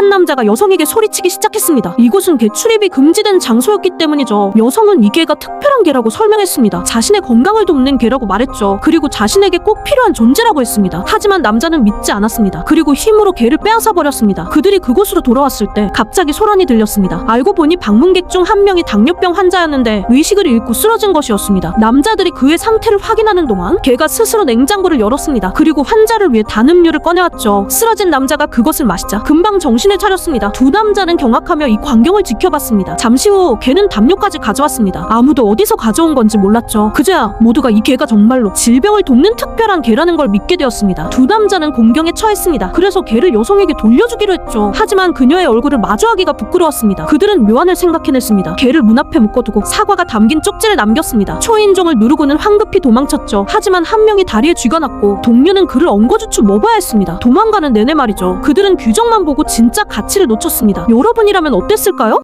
한 남자가 여성에게 소리치기 시작했습니다. 이곳은 개 출입이 금지된 장소였기 때문이죠. 여성은 이 개가 특별한 개라고 설명했습니다. 자신의 건강을 돕는 개라고 말했죠. 그리고 자신에게 꼭 필요한 존재라고 했습니다. 하지만 남자는 믿지 않았습니다. 그리고 힘으로 개를 빼앗아 버렸습니다. 그들이 그곳으로 돌아왔을 때 갑자기 소란이 들렸습니다. 알고 보니 방문객 중 한 명이 당뇨병 환자였는데 의식을 잃고 쓰러진 것이었습니다. 남자들이 그의 상태를 확인하는 동안 개가 스스로 냉장고를 열었습니다. 그리고 환자를 위해 단 음료를 꺼내왔죠. 쓰러진 남자가 그것을 마시자 금방 정신 을 차렸습니다. 두 남자는 경악하며 이 광경을 지켜봤습니다. 잠시 후 개는 담요까지 가져왔습니다. 아무도 어디서 가져온 건지 몰랐죠. 그제야 모두가 이 개가 정말로 질병을 돕는 특별한 개라는 걸 믿게 되었습니다. 두 남자는 공경에 처했습니다. 그래서 개를 여성에게 돌려주기로 했죠. 하지만 그녀의 얼굴을 마주하기가 부끄러웠습니다. 그들은 묘안을 생각해냈습니다. 개를 문 앞에 묶어두고 사과가 담긴 쪽지를 남겼습니다. 초인종을 누르고는 황급히 도망쳤죠. 하지만 한 명이 다리에 쥐가 났고 동료는 그를 엉거주춤 먹어야 했습니다. 도망가는 내내 말이죠. 그들은 규정만 보고 진짜 가치를 놓쳤습니다. 여러분이라면 어땠을까요?